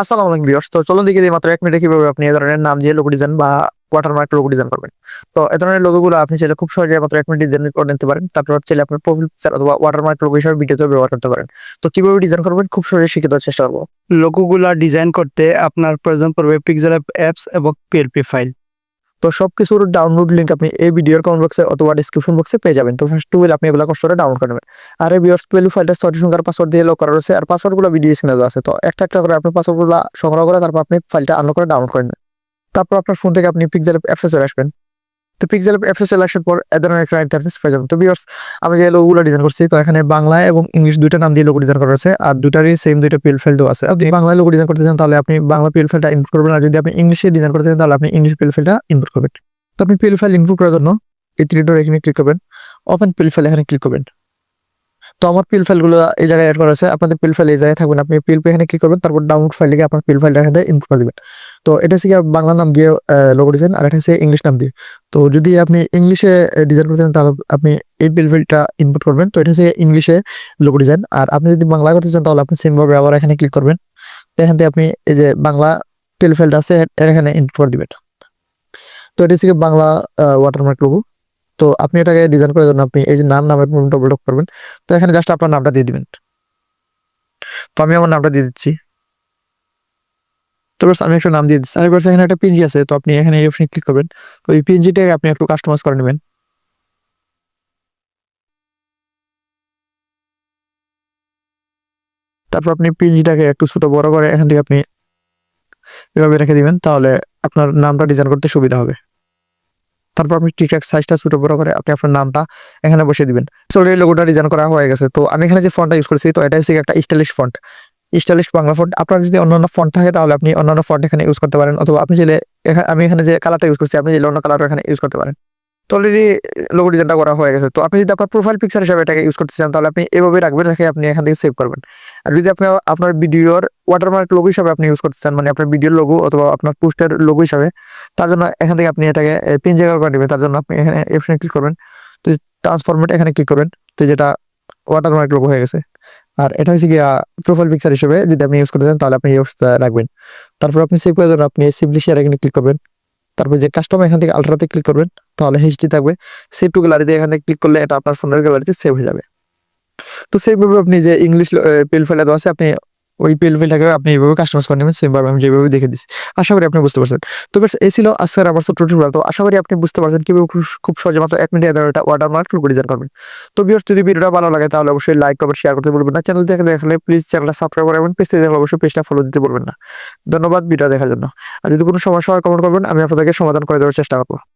আসসালামু আলাইকুম ভিউয়ার্স। তো চলুন দেখে মাত্র এক মিনিটে কীভাবে আপনি এ ধরনের নাম দিয়ে লোগো ডিজাইন বা ওয়াটারমার্ক লোগো ডিজাইন করবেন। তো এ ধরনের লোগোগুলো আপনি চাইলে খুব সহজে মাত্র এক মিনিট ডিজাইন করে নিতে পারেন। তারপর চাইলে আপনার প্রোফাইল পিকচার অথবা ওয়াটারমার্ক লোগো হিসেবে ভিডিওতে ব্যবহার করতে পারেন। তো কীভাবে ডিজাইন করবেন? খুব সহজে শিখে দেওয়ার চেষ্টা করব। লোগোগুলা ডিজাইন করতে আপনার প্রয়োজন পড়বে পিক্সেল অ্যাপস এবং পিএলপি ফাইল তো সব কিছুর ডাউনলোড লিঙ্ক আপনি এই ভিডিওর কমেন্ট বক্সে অথবা ডিসক্রিপশন বক্সে পেয়ে যাবেন। তো ফার্স্ট টুয়েল আপনি এগুলো কষ্ট করে ডাউনলোড করে নেবেন। আর এই বিয়ার্স টুয়েলভ ফাইলটা ছয়টি সংখ্যার পাসওয়ার্ড দিয়ে লক করা রয়েছে। আর পাসওয়ার্ডগুলো ভিডিও স্ক্রিনে দেওয়া আছে। তো একটা একটা করে আপনি পাসওয়ার্ডগুলো সংগ্রহ করে তারপর আপনি ফাইলটা আনলক করে ডাউনলোড করে নেবেন। তারপর আপনার ফোন থেকে আপনি পিকজার অ্যাপসে চলে আসবেন। তো পিক্সেল অ্যাপসে চলে আসার পর এ ধরনের একটা ইন্টারফেস পেয়ে যাবেন। তো বিয়ার্স আমি যে লোগোগুলো ডিজাইন করছি, তো এখানে বাংলা এবং ইংলিশ দুইটা নাম দিয়ে লোগো ডিজাইন করা আছে, আর দুটারই সেম দুইটা পিল ফাইল দেওয়া আছে। আপনি বাংলায় লোগো ডিজাইন করতে চান, তাহলে আপনি বাংলা পিল ফাইলটা ইনপুট করবেন, আর যদি আপনি ইংলিশে ডিজাইন করতে চান, তাহলে আপনি ইংলিশ পিল ফাইলটা ইনপুট করবেন। তো আপনি পিল ফাইল ইনপুট করার জন্য এই থ্রি ডোর এখানে ক্লিক করবেন। ওপেন পিল ফাইল এখানে ক্লিক করবেন। তো আমার পিএল ফাইলগুলো এই জায়গায় অ্যাড করা আছে। আপনাদের পিএল ফাইল এই জায়গায় থাকবেন। আপনি পিএল এখানে ক্লিক করবেন? তারপর ডাউনলোড ফাইল লিখে আপনার পিএল ফাইলটা এখানে ইনপুট করে দিবেন। তো এটা হচ্ছে বাংলা নাম দিয়ে লোগো ডিজাইন আর এটা হচ্ছে ইংলিশ নাম দিয়ে। তো যদি আপনি ইংলিশে ডিজাইন করতে চান, তাহলে আপনি এই পিএল ফাইলটা ইনপুট করবেন। তো এটা হচ্ছে ইংলিশে লোগো ডিজাইন আর আপনি যদি বাংলা করতে চান, তাহলে আপনি সেমভাবে আবার এখানে ক্লিক করবেন। তো এখান থেকে আপনি এই যে বাংলা পিএল ফাইলটা আছে এখানে ইনপুট করে দিবেন। তো এটা হচ্ছে বাংলা ওয়াটারমার্ক লোগো তো আপনি এটাকে ডিজাইন করার জন্য আপনি এই যে নাম নামের ডবল টপ করবেন। তো এখানে জাস্ট আপনার নামটা দিয়ে দিবেন। তো আমি আমার নামটা দিয়ে দিচ্ছি। তো আমি একটা নাম দিয়ে দিচ্ছি। আর এখানে একটা পিএনজি আছে, তো আপনি এখানে এই অপশনে ক্লিক করবেন। তো এই পিএনজিটাকে আপনি একটু কাস্টমাইজ করে নেবেন। তারপর আপনি পিএনজিটাকে একটু ছোট বড় করে এখান থেকে আপনি এভাবে রেখে দিবেন, তাহলে আপনার নামটা ডিজাইন করতে সুবিধা হবে। তারপর আপনি ঠিকঠাক সাইজটা ছোট বড় করে আপনি আপনার নামটা এখানে বসে দিবেন। সো এই লোগোটা ডিজাইন করা হয়ে গেছে। তো আমি এখানে যে ফন্টটা ইউজ করেছি, তো এটা হচ্ছে একটা stylish font stylish Bangla font আপনার যদি অন্যান্য ফোন থাকে, তাহলে আপনি অন্যান্য ফন্ট এখানে ইউজ করতে পারেন। অথবা আপনি চাইলে আমি এখানে যে কালারটা ইউজ করছি, আপনি চাইলে অন্য কালারও এখানে ইউজ করতে পারেন। তো অলরেডি লোগো ডিজাইনটা করা হয়ে গেছে। তো আপনি যদি আপনার প্রোফাইল পিকচার হিসাবে এটাকে ইউজ করতে চান, তাহলে আপনি এভাবে রাখবেন, রেখে আপনি এখান থেকে সেভ করবেন। আর যদি আপনি আপনার ভিডিওর ওয়াটারমার্ক লোগো হিসাবে আপনি ইউজ করতে চান মানে আপনার ভিডিওর লোগো অথবা আপনার পোস্টের লোগো হিসাবে, তার জন্য এখান থেকে আপনি এটাকে পিন জায়গা করে নেবেন। তার জন্য আপনি এখানে অপশনে ক্লিক করবেন। তো ট্রান্সফরমেট এখানে ক্লিক করবেন। তো যেটা ওয়াটারমার্ক লোগো হয়ে গেছে। আর এটা হচ্ছে গিয়া প্রোফাইল পিকচার হিসেবে যদি আপনি ইউজ করতে চান, তাহলে আপনি অবস্থা রাখবেন। তারপর আপনি সেভ করার জন্য আপনি সিম্পলি শেয়ার এখানে ক্লিক করবেন। তারপর যে কাস্টমার এখান থেকে আলট্রাতে ক্লিক করবেন। তাহলে হিস্ট্রি থাকবে। সেভ টু গ্যালারিতে এখানে ক্লিক করলে এটা আপনার ফোনের গ্যালারিতে সেভ হয়ে যাবে। তো সেইভাবে আপনি যে ইংলিশ পেল ফাইলটা দেওয়া আছে, আপনি ওই পেল ফাইলটাকে আপনি এইভাবে কাস্টমাইজ করে নেবেন সেমভাবে আমি যেভাবে দেখে দিচ্ছি আশা করি আপনি বুঝতে পারছেন। তো এই ছিল আজকের আমার ছোট্ট টিউটোরিয়াল তো আশা করি আপনি বুঝতে পারছেন কীভাবে খুব- সহজে মাত্র এক মিনিটে একটা ওয়াটারমার্ক ডিজাইন করবেন। তো ভিউয়ার্স যদি ভিডিওটা ভালো লাগে, তাহলে অবশ্যই লাইক কমেন্ট শেয়ার করতে বলবেন না। চ্যানেল দেখে দেখলে প্লিজ চ্যানেলটা সাবস্ক্রাইব করবেন পেজ দেখলে অবশ্যই পেজটা ফলো দিতে বলবেন না। ধন্যবাদ ভিডিও দেখার জন্য। আর যদি কোনো সমস্যা হয় কমেন্ট করবেন। আমি আপনাদেরকে সমাধান করে দেওয়ার চেষ্টা করব।